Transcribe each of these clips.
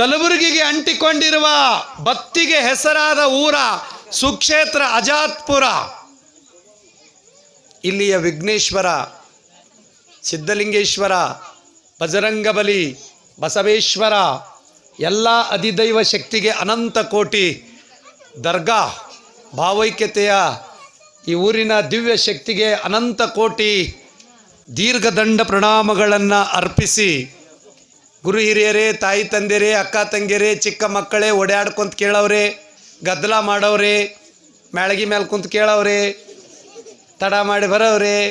ಕಲಬುರಗಿಗೆ ಅಂಟಿಕೊಂಡಿರುವ ಭಕ್ತಿಗೆ ಹೆಸರಾದ ಊರ ಸುಕ್ಷೇತ್ರ ಅಜಾತ್ಪುರ. ಇಲ್ಲಿಯ ವಿಘ್ನೇಶ್ವರ, ಸಿದ್ಧಲಿಂಗೇಶ್ವರ ಬಜರಂಗಬಲಿ ಬಸವೇಶ್ವರ, ಎಲ್ಲ ಅಧಿದೈವ ಶಕ್ತಿಗೆ ಅನಂತ ಕೋಟಿ ದರ್ಗಾ ಭಾವೈಕ್ಯತೆಯ ಈ ಊರಿನ ದಿವ್ಯ ಶಕ್ತಿಗೆ ಅನಂತ ಕೋಟಿ ದೀರ್ಘದಂಡ ಪ್ರಣಾಮಗಳನ್ನು ಅರ್ಪಿಸಿ ಗುರು ಹಿರಿಯರೇ, ತಾಯಿ ತಂದೆರೇ, ಅಕ್ಕ ತಂಗಿಯರೇ, ಚಿಕ್ಕ ಮಕ್ಕಳೇ, ಓಡಾಡ್ಕೊಂತ ಕೇಳವ್ರೆ, ಗದ್ದಲ ಮಾಡವ್ರೆ, ಮ್ಯಾಳಗಿ ಮೇಲೆ ಕುಂತ ಕೇಳವ್ರೆ, ತಡ ಮಾಡಿ ಬರವ್ರೆ.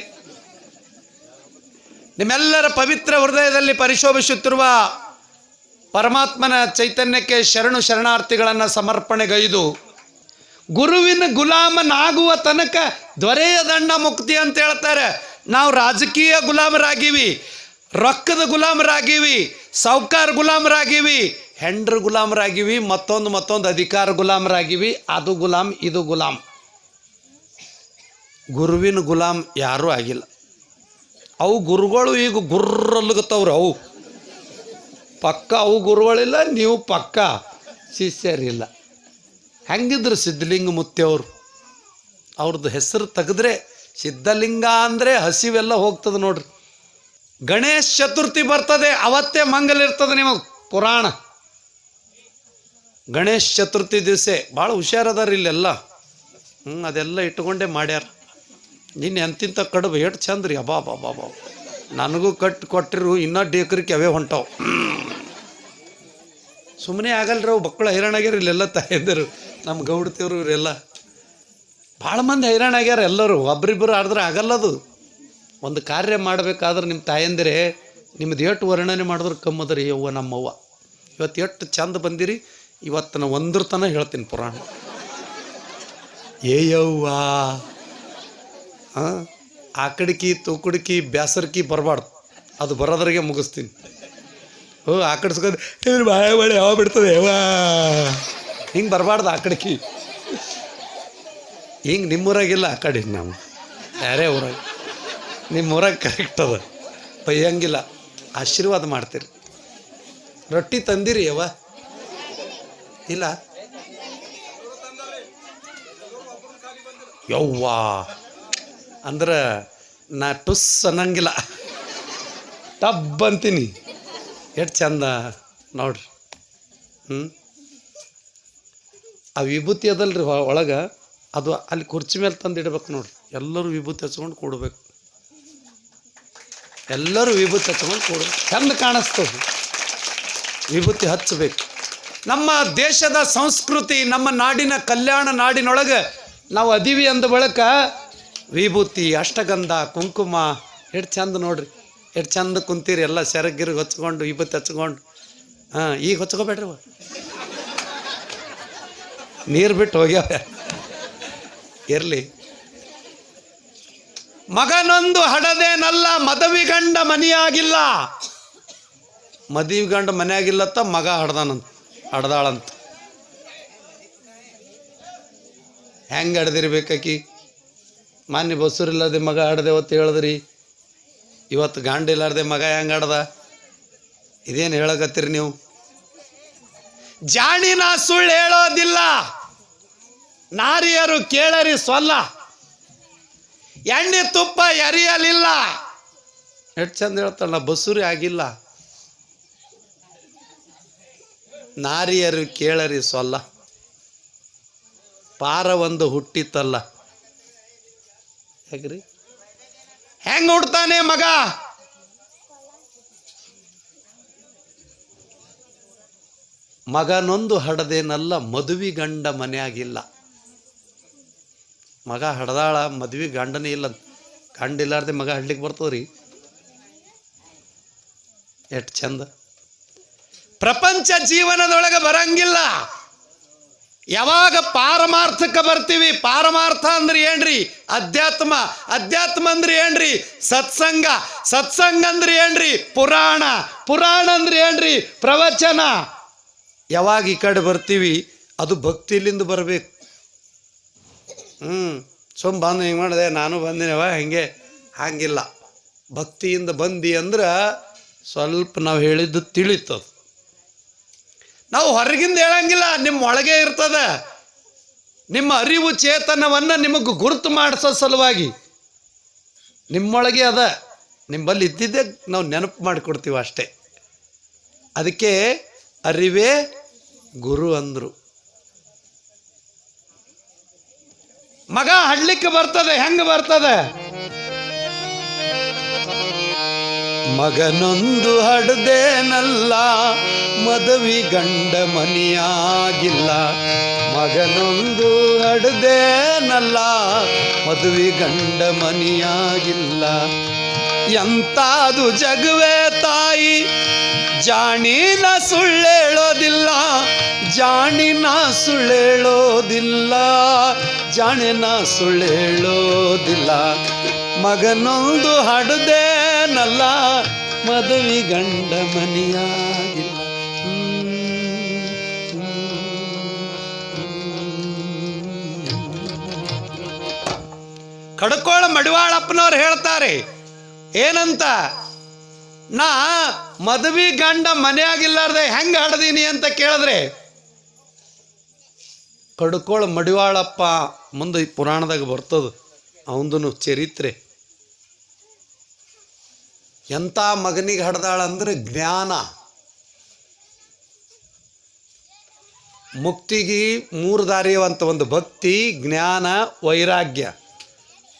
ನಿಮ್ಮೆಲ್ಲರ ಪವಿತ್ರ ಹೃದಯದಲ್ಲಿ ಪರಿಶೋಭಿಸುತ್ತಿರುವ ಪರಮಾತ್ಮನ ಚೈತನ್ಯಕ್ಕೆ ಶರಣು ಶರಣಾರ್ಥಿಗಳನ್ನು ಸಮರ್ಪಣೆಗೈದು. ಗುರುವಿನ ಗುಲಾಮನಾಗುವ ತನಕ ದೊರೆಯ ದಂಡ ಮುಕ್ತಿ ಅಂತ ಹೇಳ್ತಾರೆ. ನಾವು ರಾಜಕೀಯ ಗುಲಾಮರಾಗಿವಿ, ರೊಕ್ಕದ ಗುಲಾಮರಾಗಿವಿ ಸಾವ್ಕಾರ ಗುಲಾಮರಾಗಿವಿ. ಹೆಂಡ್ರ ಗುಲಾಮರಾಗಿವಿ, ಮತ್ತೊಂದು ಮತ್ತೊಂದು ಅಧಿಕಾರ ಗುಲಾಮರಾಗಿವಿ. ಅದು ಗುಲಾಮ್ ಇದು ಗುಲಾಮ್ ಗುರುವಿನ ಗುಲಾಮ್ ಯಾರೂ ಆಗಿಲ್ಲ. ಅವು ಗುರುಗಳು ಈಗ ಗುರ್ರಲ್ಗತ್ತವ್ರು ಅವು. ಪಕ್ಕ ಅವು ಗುರುಗಳಿಲ್ಲ, ನೀವು ಪಕ್ಕ ಶಿಷ್ಯರಿಲ್ಲ. ಹೆಂಗಿದ್ರು ಸಿದ್ಧಲಿಂಗ ಮುತ್ತೆಯವರು ಅವ್ರದ್ದು ಹೆಸರು ತೆಗೆದ್ರೆ ಸಿದ್ಧಲಿಂಗ ಅಂದರೆ ಹಸಿವೆಲ್ಲ ಹೋಗ್ತದೆ ನೋಡ್ರಿ. ಗಣೇಶ್ ಚತುರ್ಥಿ ಬರ್ತದೆ, ಅವತ್ತೇ ಮಂಗಲ್ ಇರ್ತದೆ ನಿಮಗೆ, ಪುರಾಣ. ಗಣೇಶ ಚತುರ್ಥಿ ದಿವಸ, ಭಾಳ ಹುಷಾರದಾರ ಇಲ್ಲೆಲ್ಲ. ಹ್ಞೂ ಅದೆಲ್ಲ ಇಟ್ಕೊಂಡೇ ಮಾಡ್ಯಾರ. ನಿನ್ನೆ ಎಂತಿಂತ ಕಡುಬು ಎಷ್ಟು ಚಂದ ರೀ ಅಬಾ ಬಾ ಬಾ ನನಗೂ ಕಟ್ಟು ಕೊಟ್ಟಿರು, ಇನ್ನೂ ಡೇಕರಿಕೆ ಅವೇ ಹೊಂಟವು. ಸುಮ್ಮನೆ ಆಗಲ್ರಿ ಅವು ಮಕ್ಕಳು ಹೈರಾಣಾಗ್ಯಾರ ಇಲ್ಲೆಲ್ಲ ತಾಯಂದರು ನಮ್ಮ ಗೌಡ್ತಿಯವರು ಇವರೆಲ್ಲ. ಭಾಳ ಮಂದಿ ಹೈರಾಣಾಗ್ಯಾರ ಎಲ್ಲರೂ ಒಬ್ರಿಬ್ಬರು ಆಡಿದ್ರೆ ಆಗಲ್ಲದು. ಒಂದು ಕಾರ್ಯ ಮಾಡಬೇಕಾದ್ರೆ ನಿಮ್ಮ ತಾಯಂದಿರೆ ನಿಮ್ದು ಎಷ್ಟು ವರ್ಣನೆ ಮಾಡಿದ್ರೆ ಕಮ್ಮದ್ರಿ, ಯವ್ವ ನಮ್ಮವ್ವ. ಇವತ್ತು ಎಷ್ಟು ಚಂದ ಬಂದಿರಿ ಇವತ್ತು ನಾ ಒಂದ್ರ ತನ ಹೇಳ್ತೀನಿ ಪುರಾಣ. ಏ ಯವ್ವ ಹಾಂ ಆಕಡಿಕಿ ತೂಕುಡಿಕಿ ಬ್ಯಾಸರ್ಕಿ ಬರಬಾರ್ದು. ಅದು ಬರೋದ್ರಿಗೆ ಮುಗಿಸ್ತೀನಿ. ಓ ಆಕಡಿಸ್ಕೊಂಡು ಇದ್ರ ಬಾಳೆ ಬಾಳೆ ಯಾವ ಬಿಡ್ತದೆ ಯವ್ವ? ಹಿಂಗೆ ಬರಬಾರ್ದು ಆಕಡಿಕಿ ಹಿಂಗೆ ನಿಮ್ಮೂರಾಗಿಲ್ಲ ಆ ಕಡೆ ನಾವು. ಯಾರೇ ಊರಾಗ. ನಿಮ್ಮ ಊರಾಗ ಕರೆಕ್ಟ್ ಅದ. ಬೈಯಂಗಿಲ್ಲ ಆಶೀರ್ವಾದ ಮಾಡ್ತೀರಿ. ರೊಟ್ಟಿ ತಂದಿರಿ ಯವ ಇಲ್ಲ? ಯವ್ವಾ. ಅಂದ್ರೆ ನಾ ಟುಸ್ ಅನ್ನಂಗಿಲ್ಲ. ಟಬ್ ಅಂತೀನಿ. ಎಷ್ಟು ಚಂದ ನೋಡ್ರಿ. ಹ್ಞೂ ಆ ವಿಭೂತಿ ಅದಲ್ರಿ ಒಳಗೆ. ಅದು ಅಲ್ಲಿ ಕುರ್ಚಿ ಮೇಲೆ ತಂದಿಡ್ಬೇಕು ನೋಡ್ರಿ. ಎಲ್ಲರೂ ವಿಭೂತಿ ಹಚ್ಕೊಂಡು ಕೂಡ್ಬೇಕು. ಎಲ್ಲರೂ ವಿಭೂತಿ ಹಚ್ಕೊಂಡು ಕೂಡ. ಚಂದ ಕಾಣಿಸ್ತದೆ ವಿಭೂತಿ ಹಚ್ಚಬೇಕು. ನಮ್ಮ ದೇಶದ ಸಂಸ್ಕೃತಿ, ನಮ್ಮ ನಾಡಿನ ಕಲ್ಯಾಣ ನಾಡಿನೊಳಗೆ ನಾವು ಅದೀವಿ ಅಂದ ಬಳಿಕ ವಿಭೂತಿ, ಅಷ್ಟಗಂಧ, ಕುಂಕುಮ, ಎಷ್ಟು ಚಂದ ನೋಡ್ರಿ. ಎಷ್ಟು ಚಂದ ಕುಂತೀರಿ. ಎಲ್ಲ ಸೆರಗಿರಿಗೆ ಹಚ್ಕೊಂಡು, ವಿಭೂತಿ ಹಚ್ಕೊಂಡು. ಹಾಂ, ಈಗ ಹಚ್ಕೋಬೇಡ್ರಿ. ನೀರು ಬಿಟ್ಟು ಹೋಗ್ಯಾವ ಇರಲಿ. ಮಗನೊಂದು ಹಡದೇನಲ್ಲ ಮದವಿಗಂಡ ಮನೆಯಾಗಿಲ್ಲ. ಮದುವೆ ಗಂಡ ಮನೆಯಾಗಿಲ್ಲತ್ತ, ಮಗ ಹಡ್ದಾನಂತ, ಹಡ್ದಾಳಂತ. ಹೆಂಗೆ ಹಡ್ದಿರ್ಬೇಕಾಕಿ ಮಾನ್ಯ ಬಸ್ಸೂರಿಲ್ಲದೆ ಮಗ ಹಡ್ದೆ ಅವತ್ತು ಹೇಳಿದ್ರಿ. ಇವತ್ತು ಗಂಡ ಇಲ್ಲಾರ್ದೆ ಮಗ ಹೆಂಗೆ ಹಡ್ದ? ಇದೇನು ಹೇಳಕತ್ತೀರಿ ನೀವು? ಜಾಣಿನ ಸುಳ್ಳು ಹೇಳೋದಿಲ್ಲ. ನಾರಿಯರು ಕೇಳರಿ ಸೊಲ್ಲ. ಎಣ್ಣೆ ತುಪ್ಪ ಎರಿಯಲಿಲ್ಲ. ಎಷ್ಟು ಚಂದ ಹೇಳ್ತಾಳ ಬಸುರಿ ಆಗಿಲ್ಲ. ನಾರಿಯರು ಕೇಳರಿ ಸೊಲ್ಲ. ಪಾರ ಒಂದು ಹುಟ್ಟಿತ್ತಲ್ಲ. ಹೇಗ್ರಿ? ಹೆಂಗ್ ಹುಡ್ತಾನೆ ಮಗ? ಮಗನೊಂದು ಹಡದೇನಲ್ಲ ಮದುವೆ ಗಂಡ ಮನೆಯಾಗಿಲ್ಲ. ಮಗ ಹಡ್ದಾಳ, ಮದ್ವೆ ಗಂಡನೇ ಇಲ್ಲ ಗಂಡ ಇಲ್ಲಾರ್ದೆ ಮಗ ಹಡ್ಲಿಕ್ಕೆ ಬರ್ತದ್ರಿ. ಎಷ್ಟು ಚಂದ. ಪ್ರಪಂಚ ಜೀವನದೊಳಗೆ ಬರಂಗಿಲ್ಲ. ಯಾವಾಗ ಪಾರಮಾರ್ಥಕ್ಕೆ ಬರ್ತೀವಿ? ಪಾರಮಾರ್ಥ ಅಂದ್ರೆ ಏನ್ರಿ? ಅಧ್ಯಾತ್ಮ. ಅಧ್ಯಾತ್ಮ ಅಂದ್ರೆ ಏನ್ರಿ? ಸತ್ಸಂಗ. ಸತ್ಸಂಗ ಅಂದ್ರೆ ಏನ್ರಿ? ಪುರಾಣ. ಪುರಾಣ ಅಂದ್ರೆ ಏನ್ರಿ? ಪ್ರವಚನ. ಯಾವಾಗ ಈ ಕಡೆ ಬರ್ತೀವಿ? ಅದು ಭಕ್ತಿಲಿಂದ ಬರಬೇಕು. ಹ್ಞೂ ಸುಮ್ ಬಂದು ಹಿಂಗೆ ಮಾಡಿದೆ, ನಾನು ಬಂದಿನವ, ಹಂಗೆ ಹಾಗಿಲ್ಲ. ಭಕ್ತಿಯಿಂದ ಬಂದಿ ಅಂದ್ರೆ ಸ್ವಲ್ಪ ನಾವು ಹೇಳಿದ್ದು ತಿಳಿತದ ನಾವು ಹೊರಗಿಂದ ಹೇಳಂಗಿಲ್ಲ ನಿಮ್ಮ ಒಳಗೆ ಇರ್ತದ. ನಿಮ್ಮ ಅರಿವು ಚೇತನವನ್ನು ನಿಮಗೆ ಗುರುತು ಮಾಡಿಸೋ ಸಲುವಾಗಿ. ನಿಮ್ಮೊಳಗೆ ಅದ ನಿಮ್ಮಲ್ಲಿ ಇದ್ದಿದ್ದೆ ನಾವು ನೆನಪು ಮಾಡಿಕೊಡ್ತೀವಿ ಅಷ್ಟೇ. ಅದಕ್ಕೆ ಅರಿವೇ ಗುರು ಅಂದರು. ಮಗ ಹಡ್ಲಿಕ್ಕೆ ಬರ್ತದೆ, ಹೆಂಗ ಬರ್ತದೆ? ಮಗನೊಂದು ಹಡ್ದೇನಲ್ಲ, ಮದವಿ ಗಂಡ ಮನಿಯಾಗಿಲ್ಲ. ಮಗನೊಂದು ಹಡ್ದೇನಲ್ಲ, ಮದುವೆ ಗಂಡ ಮನಿಯಾಗಿಲ್ಲ. ಎಂತಾದು ಜಗವೇ ತಾಯಿ, ಜಾಣಿನ ಸುಳ್ಳೇಳೋದಿಲ್ಲ ಜಾಣಿನ ಸುಳ್ಳೇಳೋದಿಲ್ಲ. ಜಾಣಿನ ಸುಳ್ಳೇಳೋದಿಲ್ಲ. ಮಗನೊಂದು ಹಡ್ದೇನಲ್ಲ ಮದುವೆ ಗಂಡ ಮನೆಯಾಗಿಲ್ಲ. ಕಡ್ಕೋಳ ಮಡಿವಾಳಪ್ಪನವ್ರು ಹೇಳ್ತಾರೆ, ಏನಂತ? ನಾ ಮದುವೆ ಗಂಡ ಮನೆಯಾಗಿಲ್ಲಾರ್ದೆ ಹೆಂಗೆ ಹಾಡ್ದೀನಿ ಅಂತ ಕೇಳಿದ್ರೆ, ಕಡ್ಕೋಳ ಮಡಿವಾಳಪ್ಪ ಮುಂದೆ ಪುರಾಣದಾಗ ಬರ್ತದ ಅವನು ಚರಿತ್ರೆ. ಎಂಥ ಮಗನಿಗೆ ಹಡ್ದಾಳ ಅಂದ್ರೆ ಜ್ಞಾನ. ಮುಕ್ತಿಗೆ ಮೂರು ದಾರಿಯವಂತ ಒಂದು ಭಕ್ತಿ, ಜ್ಞಾನ, ವೈರಾಗ್ಯ.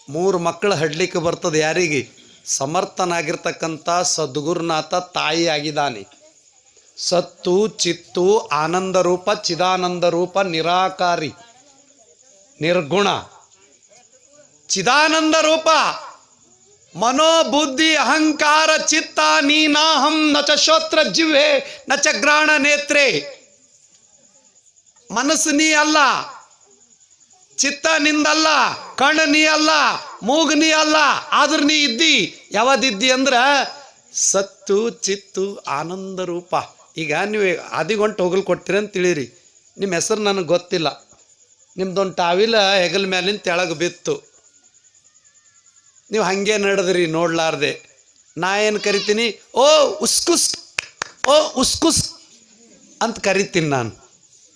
ಮೂರು ಮಕ್ಕಳು ಹಡ್ಲಿಕ್ಕೆ ಬರ್ತದೆ ಯಾರಿಗೆ? ಸಮರ್ಥನಾಗಿರ್ತಕ್ಕಂಥ ಸದ್ಗುರುನಾಥ ತಾಯಿ ಆಗಿದ್ದಾನೆ. ಸತ್ತು, ಚಿತ್ತು ಆನಂದ ರೂಪ ಚಿದಾನಂದ ರೂಪ ನಿರಾಕಾರಿ. ನಿರ್ಗುಣ. ಚಿದಾನಂದ ರೂಪ. ಮನೋಬುದ್ಧಿ, ಅಹಂಕಾರ, ಚಿತ್ತ, ನೀನಾಹಂ ನ ಚ ಶ್ರೋತ್ರ ಜಿಹ್ವೆ ನ ಚ ಗ್ರಾಣ ನೇತ್ರೆ. ಮನಸ್ಸು ನೀ ಅಲ್ಲ. ಚಿತ್ತ ನಿಂದಲ್ಲ. ಕಣ್ಣು ನೀ ಅಲ್ಲ. ಮೂಗು ನೀ ಅಲ್ಲ. ಆದ್ರೆ ನೀ ಇದ್ದಿ. ಯಾವದಿದ್ದಿ ಅಂದ್ರೆ ಸತ್ತು, ಚಿತ್ತು, ಆನಂದ ರೂಪ. ಈಗ ನೀವು ಆದಿಗೊಂಟು ಹೋಗಲ್ ಕೊಡ್ತೀರಂತ ಅಂತ ತಿಳಿರಿ. ನಿಮ್ಮ ಹೆಸರು ನನಗೆ ಗೊತ್ತಿಲ್ಲ. ನಿಮ್ದೊಂದು ಟಾವಿಲ ಹೆಗಲ ಮೇಲಿನ ತೆಳಗೆ ಬಿತ್ತು. ನೀವು ಹಾಗೆ ನಡೆದ್ರಿ ನೋಡ್ಲಾರ್ದೆ. ನಾ ಏನು ಕರಿತೀನಿ? ಓ, ಉಸ್ಕುಸ್ ಓ, ಉಸ್ಕುಸ್ ಅಂತ ಕರಿತೀನಿ ನಾನು.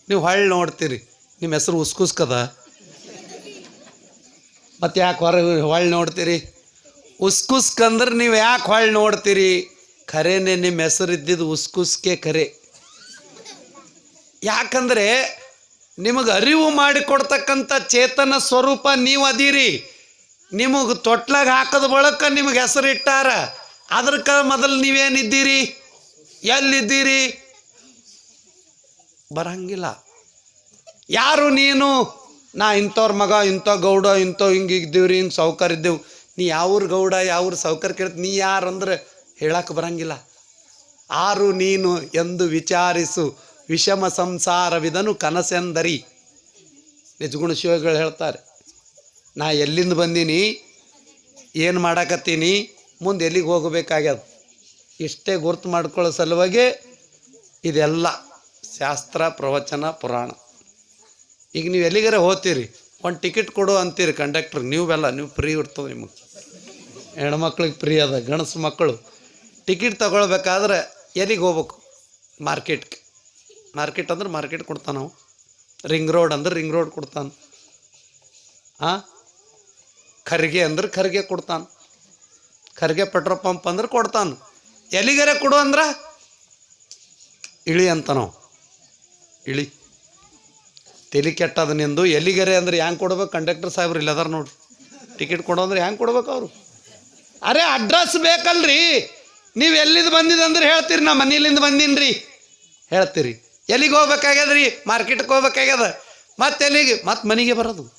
ನೀವು ಹೊಳ್ಳಿ ನೋಡ್ತೀರಿ. ನಿಮ್ಮ ಹೆಸರು ಉಸ್ಕುಸ್ಕದ ಮತ್ತು ಯಾಕೆ ಹೊರ ಹೊಳ್ಳಿ ನೋಡ್ತೀರಿ? ಉಸ್ಕುಸ್ಕಂದ್ರೆ ನೀವು ಯಾಕೆ ಹೊಳ್ಳಿ ನೋಡ್ತೀರಿ? ಖರೇನೆ ನಿಮ್ಮ ಹೆಸರು ಇದ್ದಿದ್ದು ಉಸ್ಕುಸ್ಕೆ ಖರೆ ಯಾಕಂದರೆ ನಿಮಗೆ ಅರಿವು ಮಾಡಿಕೊಡ್ತಕ್ಕಂಥ ಚೇತನ ಸ್ವರೂಪ ನೀವು ಅದೀರಿ. ನಿಮಗೆ ತೊಟ್ಲಾಗ ಹಾಕದ ಬಳಕ ನಿಮಗೆ ಹೆಸರು ಇಟ್ಟಾರ. ಅದ್ರಕ ಮೊದಲು ನೀವೇನಿದ್ದೀರಿ ಎಲ್ಲಿದ್ದೀರಿ? ಬರಂಗಿಲ್ಲ. ಯಾರು ನೀನು? ನಾ ಇಂಥವ್ರ ಮಗ, ಇಂಥ ಗೌಡ, ಇಂಥ ಹಿಂಗೆ ಇದ್ದೀವ್ರಿ, ಹಿಂಗೆ ಸಾವ್ಕಾರ ಇದ್ದೇವು. ನೀ ಯಾವ್ರ ಗೌಡ, ಯಾವ್ರ ಸೌಕರ್ಯ ಕೇಳ್ತ? ನೀ ಯಾರು ಅಂದ್ರೆ ಹೇಳಕ್ಕೆ ಬರಂಗಿಲ್ಲ. ಆರು ನೀನು ಎಂದು ವಿಚಾರಿಸು. ವಿಷಮ ಸಂಸಾರವಿದನು ಕನಸೆಂದರಿ. ನಿಜಗುಣ ಶಿವಗಳು ಹೇಳ್ತಾರೆ, ನಾ ಎಲ್ಲಿಂದ ಬಂದೀನಿ, ಏನು ಮಾಡಾಕತ್ತೀನಿ, ಮುಂದೆ ಎಲ್ಲಿಗೆ ಹೋಗಬೇಕಾಗ್ಯದ? ಇಷ್ಟೇ ಗುರ್ತು ಮಾಡ್ಕೊಳ್ಳೋ ಸಲುವಾಗಿ ಇದೆಲ್ಲ ಶಾಸ್ತ್ರ, ಪ್ರವಚನ, ಪುರಾಣ. ಈಗ ನೀವು ಎಲ್ಲಿಗಾರ ಹೋಗ್ತೀರಿ? ಒಂದು ಟಿಕೆಟ್ ಕೊಡು ಅಂತೀರಿ ಕಂಡಕ್ಟ್ರಿಗೆ ನೀವೆಲ್ಲ, ನೀವು ಫ್ರೀ ಇರ್ತದೆ ನಿಮಗೆ. ಹೆಣ್ಮಕ್ಳಿಗೆ ಫ್ರೀ ಅದ ಗಣಸು ಮಕ್ಕಳು. ಟಿಕೆಟ್ ತಗೊಳ್ಬೇಕಾದ್ರೆ ಎಲ್ಲಿಗೆ ಹೋಗ್ಬೇಕು? ಮಾರ್ಕೆಟ್ಗೆ. ಮಾರ್ಕೆಟ್ ಅಂದ್ರೆ ಮಾರ್ಕೆಟ್ ಕೊಡ್ತಾನೆ ನಾವು ರಿಂಗ್ ರೋಡ್ ಅಂದ್ರೆ ರಿಂಗ್ ರೋಡ್ ಕೊಡ್ತಾನೆ. ಹಾಂ ಖರ್ಗೆ ಅಂದ್ರೆ ಖರ್ಗೆ ಕೊಡ್ತಾನೆ. ಖರ್ಗೆ ಪೆಟ್ರೋಲ್ ಪಂಪ್ ಅಂದ್ರೆ ಕೊಡ್ತಾನೆ. ಎಲ್ಲಿಗರೆ ಕೊಡು ಅಂದ್ರೆ ಇಳಿ ಅಂತ ನಾವು ಇಳಿ. ತಲೆ ಕೆಟ್ಟದ ನಿಂದು. ಎಲ್ಲಿಗರೆ ಅಂದ್ರೆ ಹ್ಯಾಂಗೆ ಕೊಡ್ಬೇಕು? ಕಂಡಕ್ಟರ್ ಸಾಹೇಬ್ರು ಇಲ್ಲದಾರ ನೋಡ್ರಿ. ಟಿಕೆಟ್ ಕೊಡೋ ಅಂದ್ರೆ ಹ್ಯಾಂಗೆ ಕೊಡ್ಬೇಕು ಅವರು? ಅರೆ ಅಡ್ರೆಸ್ ಬೇಕಲ್ರಿ. ನೀವು ಎಲ್ಲಿಂದ ಬಂದಿದಂದ್ರೆ ಹೇಳ್ತೀರಿ, ನಾ ಮನೆಯಲ್ಲಿಂದ ಬಂದೀನಿ ರೀ ಹೇಳ್ತೀರಿ. ಎಲ್ಲಿಗೆ ಹೋಗ್ಬೇಕಾಗ್ಯದ್ರಿ? ಮಾರ್ಕೆಟ್ಗೆ ಹೋಗ್ಬೇಕಾಗ್ಯದ? ಮತ್ತೆ ಎಲ್ಲಿಗೆ? ಮತ್ತೆ ಮನೆಗೆ ಬರೋದು.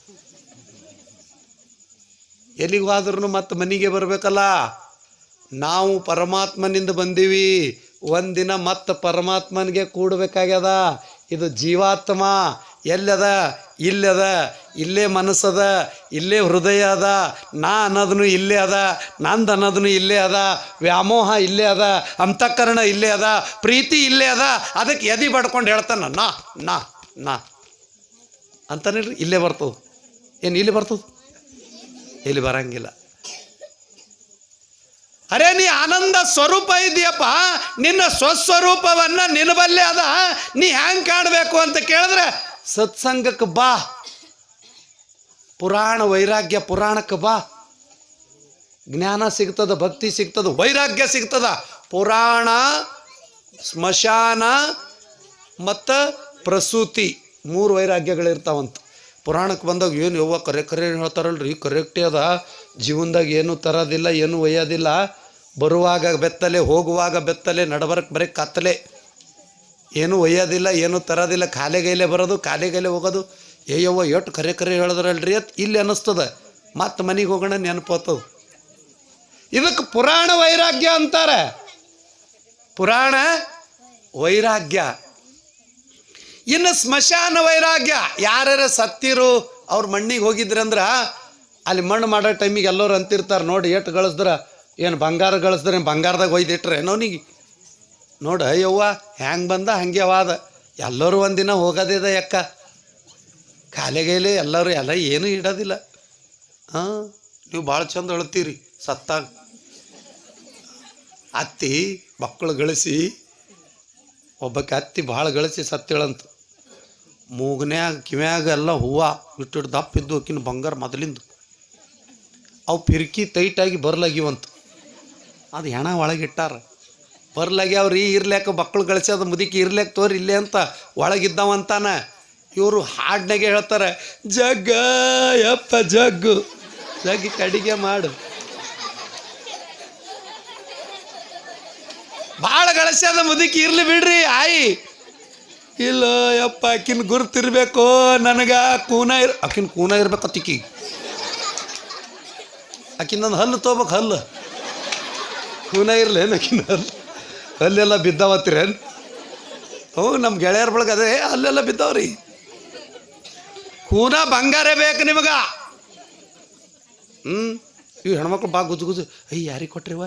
ಎಲ್ಲಿಗೆ ಹೋದ್ರೂ ಮತ್ತೆ ಮನೆಗೆ ಬರಬೇಕಲ್ಲ. ನಾವು ಪರಮಾತ್ಮನಿಂದ ಬಂದೀವಿ. ಒಂದಿನ ಮತ್ತೆ ಪರಮಾತ್ಮನಿಗೆ ಕೂಡಬೇಕಾಗ್ಯದ. ಇದು ಜೀವಾತ್ಮ. ಎಲ್ಲದ? ಇಲ್ಲದ? ಇಲ್ಲೇ ಮನಸ್ಸದ, ಇಲ್ಲೇ ಹೃದಯ ಅದ, ನಾ ಅನ್ನೋದನ್ನು ಇಲ್ಲೇ ಅದ, ನಂದು ಅನ್ನೋದನ್ನು ಇಲ್ಲೇ ಅದ, ವ್ಯಾಮೋಹ ಇಲ್ಲೇ ಅದ, ಅಂತಃಕರಣ ಇಲ್ಲೇ ಅದ, ಪ್ರೀತಿ ಇಲ್ಲೇ ಅದ, ಅದಕ್ಕೆ ಎದಿ ಬಡ್ಕೊಂಡು ಹೇಳ್ತಾನ, ನಾ ನಾ ನಾ. ಅಂತಾನಿಲ್ರಿ ಇಲ್ಲೇ ಬರ್ತದೆ. ಏನು, ಇಲ್ಲಿ ಬರ್ತದೆ? ಇಲ್ಲಿ ಬರಂಗಿಲ್ಲ. ಅರೆ, ನೀ ಆನಂದ ಸ್ವರೂಪ ಇದೆಯಪ್ಪ, ನಿನ್ನ ಸ್ವಸ್ವರೂಪವನ್ನ ನಿನಬಲ್ಲೆ ಅದ, ನೀ ಹ್ಯಾಂಗ್ ಕಾಣಬೇಕು ಅಂತ ಕೇಳಿದ್ರೆ, ಸತ್ಸಂಗಕ್ಕೆ ಬಾ. ಪುರಾಣ ವೈರಾಗ್ಯ ಪುರಾಣಕ್ಕೆ ಬಾ. ಜ್ಞಾನ ಸಿಗ್ತದ, ಭಕ್ತಿ ಸಿಗ್ತದ, ವೈರಾಗ್ಯ ಸಿಗ್ತದ. ಪುರಾಣ, ಸ್ಮಶಾನ ಮತ್ತು ಪ್ರಸೂತಿ ಮೂರು ವೈರಾಗ್ಯಗಳಿರ್ತಾವಂತ. ಪುರಾಣಕ್ಕೆ ಬಂದಾಗ ಏನು ಯವ್ವ ಕರೆ ಕರೆ ಹೇಳ್ತಾರಲ್ರಿ ಕರೆಕ್ಟೇ ಅದ. ಜೀವನದಾಗ ಏನು ತರೋದಿಲ್ಲ, ಏನು ಒಯ್ಯೋದಿಲ್ಲ. ಬರುವಾಗ ಬೆತ್ತಲೆ, ಹೋಗುವಾಗ ಬೆತ್ತಲೆ ನಡಬರಕ್ಕೆ ಬರೀ ಕತ್ತಲೆ. ಏನು ಒಯ್ಯೋದಿಲ್ಲ, ಏನು ತರೋದಿಲ್ಲ ಖಾಲಿಗೈಲೆ ಬರೋದು ಖಾಲಿಗೈಲೆ ಹೋಗೋದು. ಏಯವ್ವ ಎಷ್ಟು ಕರೆ ಕರೆ ಹೇಳಿದ್ರಲ್ರಿ ಅತ್? ಇಲ್ಲಿ ಅನ್ನಿಸ್ತದ. ಮತ್ತೆ ಮನೆಗೆ ಹೋಗೋಣ ನೆನಪೋತದ ಇದಕ್ಕೆ ಪುರಾಣ ವೈರಾಗ್ಯ ಅಂತಾರೆ. ಪುರಾಣ ವೈರಾಗ್ಯ. ಇನ್ನು ಸ್ಮಶಾನ ವೈರಾಗ್ಯ. ಯಾರ್ಯಾರ ಸತ್ತಿರು, ಅವ್ರ ಮಣ್ಣಿಗೆ ಹೋಗಿದ್ರಂದ್ರೆ ಅಲ್ಲಿ ಮಣ್ಣು ಮಾಡೋ ಟೈಮಿಗೆ ಎಲ್ಲರೂ ಅಂತಿರ್ತಾರೆ. ನೋಡಿ, ಎಷ್ಟು ಗಳಿಸ್ದ್ರ, ಏನು ಬಂಗಾರ ಗಳಿಸ್ದ್ರೆ ಬಂಗಾರದಾಗ ಒಯ್ದಿಟ್ರೆ ನೋನಿಗೆ ನೋಡು ಅಯ್ಯವ್ವ ಹ್ಯಾಂಗೆ ಬಂದ, ಹಂಗೆ ಅವಾದ ಎಲ್ಲರೂ ಒಂದಿನ ಹೋಗೋದಿದೆ ಯಕ್ಕ ಖಾಲಿಗೈಲೆ ಎಲ್ಲರೂ ಎಲ್ಲ ಏನೂ ಇಡೋದಿಲ್ಲ. ಹಾಂ, ನೀವು ಭಾಳ ಚಂದ ಅಳ್ತೀರಿ ಸತ್ತಾಗ. ಅತ್ತಿ ಮಕ್ಕಳು ಗಳಿಸಿ, ಒಬ್ಬಕ್ಕೆ ಅತ್ತಿ ಭಾಳ ಗಳಿಸಿ ಸತ್ತೇಳಂತ. ಮೂಗನ್ಯಾಗ, ಕಿವ್ಯಾಗ ಎಲ್ಲ ಹೂವು ಇಟ್ಟಿಟ್ಟು ದಪ್ಪ ಇದ್ದು ಅಕ್ಕಿನ ಬಂಗಾರ ಮೊದಲಿಂದು. ಅವು ಪಿರ್ಕಿ ತೈಟಾಗಿ ಬರ್ಲಾಗಿವಂತ. ಅದು ಹೆಣ ಒಳಗಿಟ್ಟಾರ ಬರ್ಲಾಗ್ಯಾವ್ರಿ, ಇರ್ಲ್ಯಾಕ ಮಕ್ಕಳು ಅದು ಮುದುಕಿ ಇರ್ಲ್ಯಾಕ ತೋರಿ ಇಲ್ಲೇ ಅಂತ ಒಳಗಿದ್ದವಂತಾನ. ಇವರು ಹಾಡ್ನಾಗೆ ಹೇಳ್ತಾರೆ ಜಗ್ಗ ಯಪ್ಪ ಜಗ್ಗು. ಜಗ್ಗಿ ಕಡಿಗೆ ಮಾಡು. ಭಾಳ ಗಳಸ್ಯಾದ ಮುದುಕಿ, ಇರ್ಲಿ ಬಿಡ್ರಿ, ಆಯಿ. ಇಲ್ಲ ಯಪ್ಪ ಆಕಿನ ಗುರುತಿರ್ಬೇಕು, ನನಗ ಕೂನ ಇರ್ ಆಕಿನ ಕೂನ ಇರ್ಬೇಕು ತಿಕ್ಕಿ ಆಕಿನೊಂದು ಹಲ್ಲು ತೊಗೋಬೇಕು ಹಲ್ಲು. ಕೂನ ಇರ್ಲೇನು ಆಕಿನ ಹಲ್ಲು? ಹಲ್ಲೆಲ್ಲ ಬಿದ್ದಾವತ್ತಿರೇನು? ಹ್ಞೂ ನಮ್ಮ ಗೆಳೆಯರ ಬಳಗ ಅದೇ ಅಲ್ಲೆಲ್ಲ ಬಿದ್ದಾವ್ರಿ. ಕೂನ ಬಂಗಾರ ಬೇಕು ನಿಮಗ. ಹ್ಞೂ ಇವು ಹೆಣ್ಮಕ್ಳು ಬಾ ಗುದ್ದು ಗುದ್ದು, ಅಯ್ಯ, ಯಾರಿಗೆ ಕೊಟ್ರಿವ?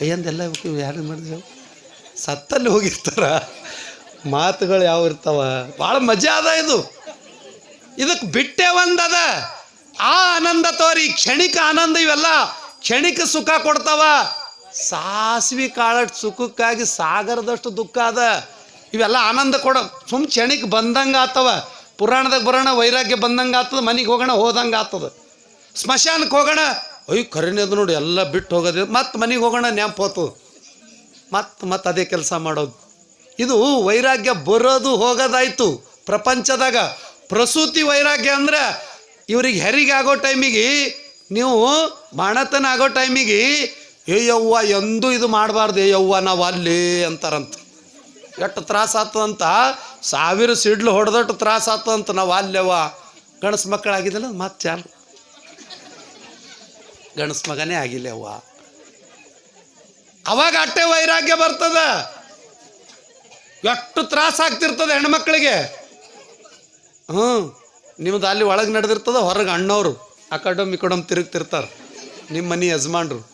ಅಯ್ಯಂದೆಲ್ಲ ಯಾರು ಮಾಡಿದೆವು ಸತ್ತಲ್ಲಿ ಹೋಗಿರ್ತಾರ. ಮಾತುಗಳು ಯಾವ ಇರ್ತಾವ? ಭಾಳ ಮಜಾ ಅದ ಇದು. ಇದಕ್ಕೆ ಬಿಟ್ಟೆ ಒಂದದ. ಆ ಆನಂದ ತೋರಿ, ಕ್ಷಣಿಕ ಆನಂದ ಇವೆಲ್ಲ ಕ್ಷಣಿಕ ಸುಖ ಕೊಡ್ತಾವ. ಸಾಸಿವೆ ಕಾಳಟ್ ಸುಖಕ್ಕಾಗಿ ಸಾಗರದಷ್ಟು ದುಃಖ ಅದ. ಇವೆಲ್ಲ ಆನಂದ ಕೊಡ, ಸುಮ್ ಕ್ಷಣಿಕ ಬಂದಂಗ ಆತವ. ಪುರಾಣದಾಗ ಬರೋಣ, ವೈರಾಗ್ಯ ಬಂದಂಗೆ ಆಗ್ತದೆ ಮನೆಗೆ ಹೋಗೋಣ, ಹೋದಂಗೆ ಆಗ್ತದೆ ಸ್ಮಶಾನಕ್ಕೆ ಹೋಗೋಣ, ಅಯ್ಯೋ ಕರೆನೇ ಅದು ನೋಡಿ, ಎಲ್ಲ ಬಿಟ್ಟು ಹೋಗೋದು. ಮತ್ತೆ ಮನೆಗೆ ಹೋಗೋಣ ನ್ಯಾಪ್ ಹೋತು ಮತ್ತೆ ಮತ್ತೆ ಅದೇ ಕೆಲಸ ಮಾಡೋದು. ಇದು ವೈರಾಗ್ಯ ಬರೋದು, ಹೋಗೋದಾಯ್ತು. ಪ್ರಪಂಚದಾಗ ಪ್ರಸೂತಿ ವೈರಾಗ್ಯ ಅಂದ್ರೆ ಇವ್ರಿಗೆ ಹೆರಿಗೆ ಆಗೋ ಟೈಮಿಗೆ, ನೀವು ಬಾಣತನ ಆಗೋ ಟೈಮಿಗೆ, ಏ ಯವ್ವ, ಎಂದೂ ಇದು ಮಾಡಬಾರ್ದು ಯವ್ವ, ನಾವು ಅಲ್ಲಿ ಅಂತಾರಂತ. ಎಷ್ಟು ತ್ರಾಸ ಆತದಂತ ಸಾವಿರ ಸಿಡ್ಲು ಹೊಡೆದಟ್ಟು ತ್ರಾಸ ಅಂತ ನಾವು ಅಲ್ಲೆವ ಗಣಸ್ ಮಕ್ಕಳಾಗಿದ್ದಿಲ್ಲ ಮತ್ತೆ ಚಾಲ್ ಗಣಸ್ ಮಗನೇ ಆಗಿಲ್ಲವ್ವ. ಅವಾಗ ಅಟ್ಟೆ ವೈರಾಗ್ಯ ಬರ್ತದ. ಎಷ್ಟು ತ್ರಾಸ ಆಗ್ತಿರ್ತದೆ ಹೆಣ್ಮಕ್ಳಿಗೆ. ಹ್ಞೂ, ನಿಮ್ದು ಅಲ್ಲಿ ಒಳಗೆ ನಡೆದಿರ್ತದ, ಹೊರಗೆ ಅಣ್ಣವರು. ಆ ಕಡಮ್ ಈ ಕಡಮ್ ತಿರುಗ್ತಿರ್ತಾರೆ. ನಿಮ್ಮ ಮನೆ ಯಜಮಾನ್ರು.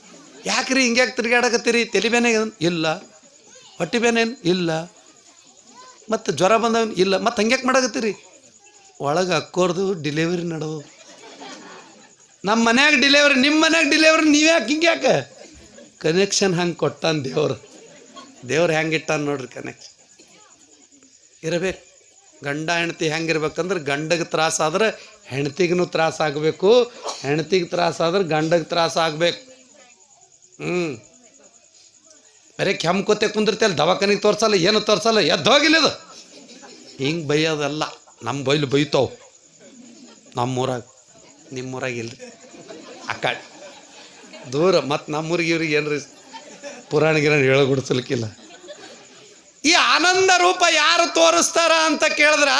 ಯಾಕ್ರಿ ಹಿಂಗ್ಯಾಕೆ ತಿರುಗಾಡಕತ್ತೀರಿ ತಲೆ ಇಲ್ಲ. ಹೊಟ್ಟೆ ಇಲ್ಲ. ಮತ್ತು ಜ್ವರ ಬಂದವನು ಇಲ್ಲ. ಮತ್ತು ಹಂಗ್ಯಾಕೆ ಮಾಡಕತ್ತೀರಿ? ಒಳಗೆ ಅಕ್ಕೋರ್ದು ಡಿಲೆವರಿ ನಡೆದು ನಮ್ಮ ಮನ್ಯಾಗ ಡಿಲೆವರಿ ನಿಮ್ಮ ಮನ್ಯಾಗ ಯಾಕೆ ನೀವ್ಯಾಕೆ ಹಿಂಗ್ಯಾಕೆ? ಕನೆಕ್ಷನ್ ಹಂಗೆ ಕೊಟ್ಟಾನ ದೇವ್ರು. ದೇವ್ರು ಹೆಂಗೆ ಇಟ್ಟಾನ ನೋಡ್ರಿ ಕನೆಕ್ಷನ್ ಇರಬೇಕು. ಗಂಡ, ಹೆಂಡತಿ ಹೆಂಗಿರ್ಬೇಕಂದ್ರೆ ಗಂಡಗೆ ತ್ರಾಸ ಆದ್ರೆ ಹೆಂಡ್ತಿಗೂ ತ್ರಾಸ ಆಗಬೇಕು. ಹೆಂಡ್ತಿಗೆ ತ್ರಾಸ ಆದ್ರೆ ಗಂಡಗೆ ತ್ರಾಸ ಆಗಬೇಕು. ಹ್ಞೂ ಬರೀ ಕೆಮ್ಕೋತೆ ಕುಂದಿರ್ತಿಲ್ಲ ದವಾಖಾನಿಗೆ ತೋರ್ಸಲ್ಲ, ಏನು ತೋರ್ಸಲ್ಲ, ಎದ್ದು ಹೋಗಿಲ್ಲ ಇದು. ಹಿಂಗೆ ಬೈಯೋದಲ್ಲ ನಮ್ಮ ಬೈಲು ಬೈತಾವು. ನಮ್ಮೂರಾಗ, ನಿಮ್ಮೂರಾಗ ಇಲ್ರಿ. ಆ ಕಡೆ ದೂರ, ಮತ್ತು ನಮ್ಮೂರಿಗೆ ಇವ್ರಿಗೆ ಏನ್ರಿ ಪುರಾಣ ಗಿರಾಣ ಹೇಳಗುಡಿಸ್ಲಿಕ್ಕಿಲ್ಲ ಈ ಆನಂದ ರೂಪ ಯಾರು ತೋರಿಸ್ತಾರ ಅಂತ ಕೇಳಿದ್ರ?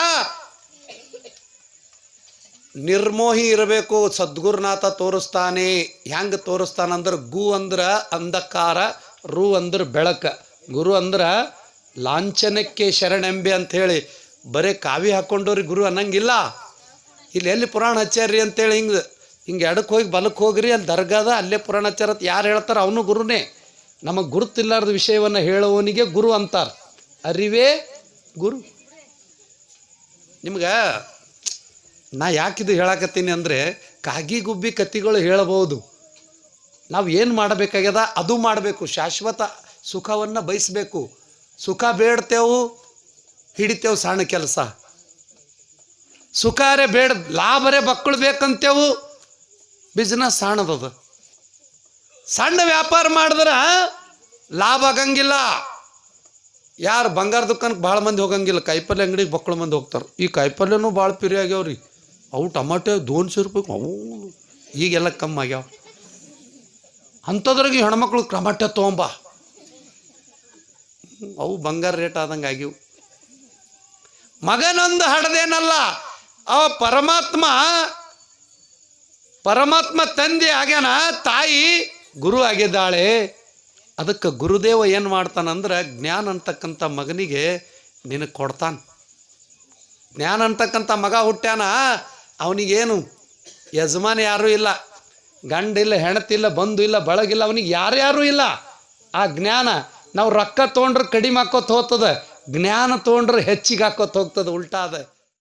ನಿರ್ಮೋಹಿ ಇರಬೇಕು, ಸದ್ಗುರುನಾಥ ತೋರಿಸ್ತಾನೆ. ಹೆಂಗೆ ತೋರಿಸ್ತಾನಂದ್ರೆ ಗು ಅಂದ್ರೆ ಅಂಧಕಾರ ರು ಅಂದ್ರೆ ಬೆಳಕ, ಗುರು ಅಂದ್ರೆ ಲಾಂಛನಕ್ಕೆ ಶರಣೆಂಬೆ ಹೇಳಿ. ಬರೀ ಕಾವಿ ಹಾಕ್ಕೊಂಡವ್ರಿಗೆ ಗುರು ಅನ್ನಂಗಿಲ್ಲ. ಇಲ್ಲಿ ಎಲ್ಲಿ ಪುರಾಣ ಹಚ್ಚಾರ್ರಿ ಅಂತೇಳಿ ಹಿಂಗೆ ಹಿಂಗೆ ಎಡಕ್ಕೆ ಹೋಗಿ ಬಲಕ್ಕೆ ಹೋಗ್ರಿ ಅಲ್ಲಿ ದರ್ಗಾದ, ಅಲ್ಲೇ ಪುರಾಣ ಹಚ್ಚಾರ ಯಾರು ಹೇಳ್ತಾರೆ ಅವನು ಗುರುನೇ. ನಮಗೆ ಗುರುತಿಲ್ಲಾರ್ದ ವಿಷಯವನ್ನು ಹೇಳುವವನಿಗೆ ಗುರು ಅಂತಾರೆ. ಅರಿವೇ ಗುರು. ನಿಮ್ಗೆ ನಾ ಯಾಕಿದು ಹೇಳಕತ್ತೀನಿ ಅಂದರೆ ಕಾಗಿ ಗುಬ್ಬಿ ಕತ್ತಿಗಳು ಹೇಳಬಹುದು. ನಾವು ಏನು ಮಾಡಬೇಕಾಗ್ಯದ? ಅದು ಮಾಡಬೇಕು. ಶಾಶ್ವತ ಸುಖವನ್ನು ಬಯಸಬೇಕು. ಸುಖ ಬೇಡ್ತೇವು, ಹಿಡಿತೇವು ಸಣ್ಣ ಕೆಲಸ. ಸುಖಾರೆ ಬೇಡ, ಲಾಭರೇ ಬಕ್ಕಳು ಬೇಕಂತೇವು ಬಿಸ್ನೆಸ್ ಸಣ್ಣದದು. ಸಣ್ಣ ವ್ಯಾಪಾರ ಮಾಡಿದ್ರೆ ಲಾಭ ಆಗಂಗಿಲ್ಲ. ಯಾರು ಬಂಗಾರ ದುಕಾನಕ್ಕೆ ಭಾಳ ಮಂದಿ ಹೋಗಂಗಿಲ್ಲ. ಕಾಯಿಪಲ್ಲೆ ಅಂಗಡಿಗೆ ಬಕ್ಕಳು ಮಂದಿ ಹೋಗ್ತಾರೆ. ಈ ಕಾಯಿಪಲ್ಲೆನೂ ಭಾಳ ಪಿರಿ ಆಗ್ಯಾವ್ರಿ. ಅವು ಟಮಾಟೆ ದೋನ್ಶೆ ರೂಪಾಯಿ, ಅವು ಈಗೆಲ್ಲ ಕಮ್ಮಿ ಆಗ್ಯಾವ. ಅಂಥದ್ರಾಗ ಹೆಣ್ಮಕ್ಳು ಕ್ರಮಟ್ಟ ತೊಗೊಂಬ. ಅವು ಬಂಗಾರ ರೇಟ್ ಆದಂಗೆ ಆಗಿವು ಮಗನೊಂದು ಹಡದೇನಲ್ಲ, ಅವ ಪರಮಾತ್ಮ ಪರಮಾತ್ಮ ತಂದೆ ಆಗ್ಯಾನ, ತಾಯಿ ಗುರು ಆಗಿದ್ದಾಳೆ. ಅದಕ್ಕೆ ಗುರುದೇವ ಏನು ಮಾಡ್ತಾನಂದ್ರೆ ಜ್ಞಾನ ಅಂತಕ್ಕಂಥ ಮಗನಿಗೆ ನಿನಗೆ ಕೊಡ್ತಾನೆ. ಜ್ಞಾನ ಅಂತಕ್ಕಂಥ ಮಗ ಹುಟ್ಟ್ಯಾನ, ಅವನಿಗೇನು ಯಜಮಾನ ಯಾರೂ ಇಲ್ಲ. ಗಂಡಿಲ್ಲ ಹೆಣತಿಲ್ಲ ಬಂಧು ಇಲ್ಲ ಬಳಗಿಲ್ಲ, ಅವನಿಗೆ ಯಾರ್ಯಾರು ಇಲ್ಲ. ಆ ಜ್ಞಾನ ನಾವು ರೊಕ್ಕ ತೊಗೊಂಡ್ರೆ ಕಡಿಮೆ ಹಾಕೋತ ಹೋಗ್ತದೆ. ಜ್ಞಾನ ತೊಗೊಂಡ್ರೆ ಹೆಚ್ಚಿಗೆ ಹಾಕೋತ ಹೋಗ್ತದೆ ಉಲ್ಟಾದ